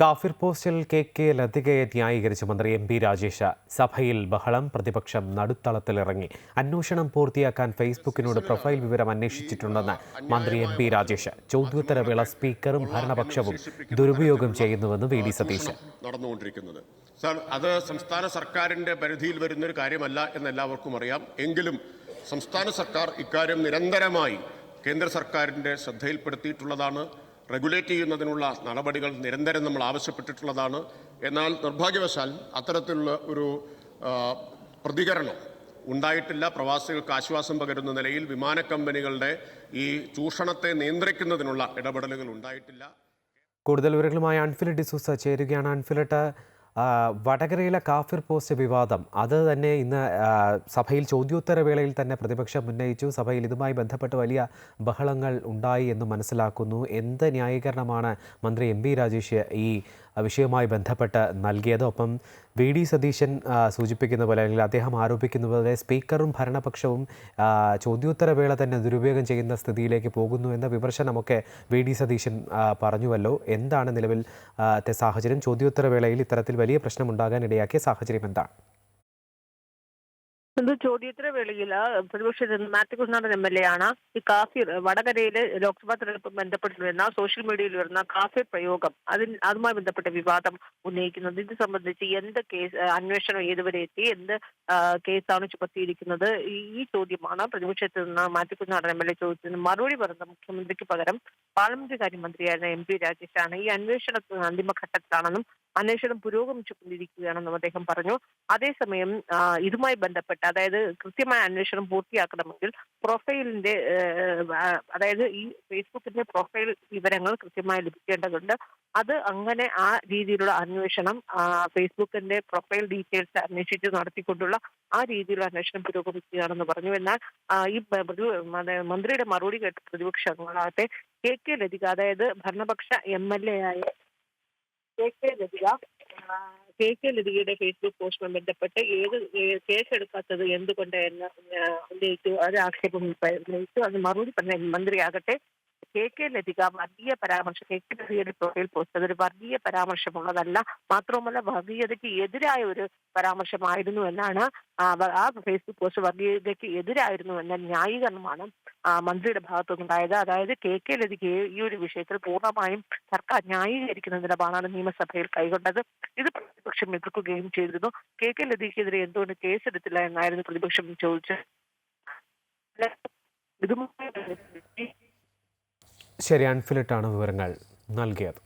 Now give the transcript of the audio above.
കാഫിർ പോസ്റ്റിൽ K K ലതികയെ ന്യായീകരിച്ച് മന്ത്രി എം പി രാജേഷ് സഭയിൽ ബഹളം പ്രതിപക്ഷം നടുത്തളത്തിലിറങ്ങി. അന്വേഷണം പൂർത്തിയാക്കാൻ ഫേസ്ബുക്കിനോട് പ്രൊഫൈൽ വിവരം അന്വേഷിച്ചിട്ടുണ്ടെന്ന് മന്ത്രി എം പി രാജേഷ്. ചോദ്യോത്തരവേള സ്പീക്കറും ഭരണപക്ഷവും ദുരുപയോഗം ചെയ്യുന്നുവെന്ന് വി ഡി സതീശൻ. നടന്നുകൊണ്ടിരിക്കുന്നത്. സാർ അത് സംസ്ഥാന സർക്കാരിന്റെ പരിധിയിൽ വരുന്ന ഒരു കാര്യമല്ല എന്ന് എല്ലാവർക്കും അറിയാം. എങ്കിലും സംസ്ഥാന സർക്കാർ ഇക്കാര്യം നിരന്തരമായി കേന്ദ്ര സർക്കാരിന്റെ ശ്രദ്ധയിൽപ്പെടുത്തിയിട്ടുള്ളതാണ്. റെഗുലേറ്റ് ചെയ്യുന്നതിനുള്ള നടപടികൾ നിരന്തരം നമ്മൾ ആവശ്യപ്പെട്ടിട്ടുള്ളതാണ്. എന്നാൽ നിർഭാഗ്യവശാൽ അത്തരത്തിലുള്ള ഒരു പ്രതികരണം ഉണ്ടായിട്ടില്ല. പ്രവാസികൾക്ക് ആശ്വാസം പകരുന്ന നിലയിൽ വിമാന കമ്പനികളുടെ ഈ ചൂഷണത്തെ നിയന്ത്രിക്കുന്നതിനുള്ള ഇടപെടലുകൾ ഉണ്ടായിട്ടില്ല. കൂടുതൽ വിവരങ്ങളുമായി അൺഫിലഡ് ഡിസൂസ ചേരുകയാണ് അൺഫിലറ്റ്. ആ, വടകരയിലെ കാഫിർ പോസ്റ്റ് വിവാദം. അത് തന്നെ ഇന്ന് സഭയിൽ ചോദ്യോത്തരവേളയിൽ തന്നെ പ്രതിപക്ഷം ഉന്നയിച്ചു. സഭയിൽ ഇതുമായി ബന്ധപ്പെട്ട് വലിയ ബഹളങ്ങൾ ഉണ്ടായി എന്ന് മനസ്സിലാക്കുന്നു. എന്ത് ന്യായീകരണമാണ് മന്ത്രി എം രാജേഷ് ഈ വിഷയവുമായി ബന്ധപ്പെട്ട് നൽകിയത്. ഒപ്പം വി. ഡി. സതീശൻ സൂചിപ്പിക്കുന്ന പോലെ അല്ലെങ്കിൽ അദ്ദേഹം ആരോപിക്കുന്ന പോലെ സ്പീക്കറും ഭരണപക്ഷവും ചോദ്യോത്തരവേള തന്നെ ദുരുപയോഗം ചെയ്യുന്ന സ്ഥിതിയിലേക്ക് പോകുന്നു എന്ന വിമർശനമൊക്കെ വി. ഡി. സതീശൻ പറഞ്ഞുവല്ലോ. എന്താണ് നിലവിൽ ആ, സാഹചര്യം? ചോദ്യോത്തരവേളയിൽ ഇത്തരത്തിൽ വലിയ പ്രശ്നമുണ്ടാകാൻ ഇടയാക്കിയ സാഹചര്യം എന്താണ്? ഇത് ചോദ്യോത്തര വേളയിൽ? പ്രതിപക്ഷ Mathew Kunjadan M L A ആണ്. ഈ കാഫി വടകരയിലെ ലോക്സഭാ തെരഞ്ഞെടുപ്പ് ബന്ധപ്പെട്ട് വരുന്ന സോഷ്യൽ മീഡിയയിൽ വരുന്ന കാഫി പ്രയോഗം അതിന് അതുമായി ബന്ധപ്പെട്ട വിവാദം ഉന്നയിക്കുന്നത്. ഇത് സംബന്ധിച്ച് എന്ത് കേസ് അന്വേഷണം ഏതുവരെ എത്തി? എന്ത് കേസാണ് ചുമത്തിയിരിക്കുന്നത്? ഈ ചോദ്യമാണ് പ്രതിപക്ഷത്തിൽ നിന്ന് Mathew Kuzhalnadan M L A ചോദിച്ചതിന് മറുപടി പറഞ്ഞ മുഖ്യമന്ത്രിക്ക് പകരം പാർലമെന്റ് കാര്യമന്ത്രിയായിരുന്ന എം പി രാജേഷാണ്. ഈ അന്വേഷണത്തിന് അന്തിമഘട്ടത്തിലാണെന്നും അന്വേഷണം പുരോഗമിച്ചുകൊണ്ടിരിക്കുകയാണെന്നും അദ്ദേഹം പറഞ്ഞു. അതേസമയം ഇതുമായി ബന്ധപ്പെട്ട് അതായത് കൃത്യമായ അന്വേഷണം പൂർത്തിയാക്കണമെങ്കിൽ പ്രൊഫൈലിന്റെ അതായത് ഈ ഫേസ്ബുക്കിന്റെ പ്രൊഫൈൽ വിവരങ്ങൾ കൃത്യമായി ലഭിക്കേണ്ടതുണ്ട്. അത് അങ്ങനെ ആ രീതിയിലുള്ള അന്വേഷണം ഫേസ്ബുക്കിന്റെ പ്രൊഫൈൽ ഡീറ്റെയിൽസ് അന്വേഷിച്ച് നടത്തിക്കൊണ്ടുള്ള ആ രീതിയിലുള്ള അന്വേഷണം പുരോഗമിക്കുകയാണെന്ന് പറഞ്ഞു. എന്നാൽ ഈ മന്ത്രിയുടെ മറുപടി കേട്ട പ്രതിപക്ഷങ്ങളാകട്ടെ കെ കെ ലതിക അതായത് ഭരണപക്ഷ എം എൽ എ ആയ കെ ലതിക കെ കെ ലതികയുടെ ഫേസ്ബുക്ക് പോസ്റ്റുമായി ബന്ധപ്പെട്ട് ഏത് കേസ് കേസെടുക്കാത്തത് എന്തുകൊണ്ട് എന്ന് ഉന്നയിച്ചു അത് ആക്ഷേപം ഉന്നയിച്ചു. അത് മറുപടി പറഞ്ഞ മന്ത്രിയാകട്ടെ. കെ കെ ലതിക വർഗീയ പരാമർശം കെ കെ ലതികയുടെ പ്രൊഫൈൽ പോസ്റ്റ് അതൊരു വർഗീയ പരാമർശമുള്ളതല്ല. മാത്രവുമല്ല വർഗീയതയ്ക്ക് എതിരായ ഒരു പരാമർശമായിരുന്നു എന്നാണ് ആ ഫേസ്ബുക്ക് പോസ്റ്റ് വർഗീയതയ്ക്ക് എതിരായിരുന്നു എന്ന ന്യായീകരണമാണ് മന്ത്രിയുടെ ഭാഗത്തുനിന്നുണ്ടായത് അതായത് കെ. കെ. ലതികയെ ഈ ഒരു വിഷയത്തിൽ പൂർണമായും സർക്കാർ ന്യായീകരിക്കുന്ന നിലപാടാണ് നിയമസഭയിൽ കൈകൊണ്ടത്. ഇത് പ്രതിപക്ഷം എതിർക്കുകയും ചെയ്തിരുന്നു. കെ. കെ. ലതിക്കെതിരെ എന്തുകൊണ്ട് കേസെടുത്തില്ല എന്നായിരുന്നു പ്രതിപക്ഷം ചോദിച്ചത്. ശരി അൺഫിലിട്ടാണ് വിവരങ്ങൾ നൽകിയത്.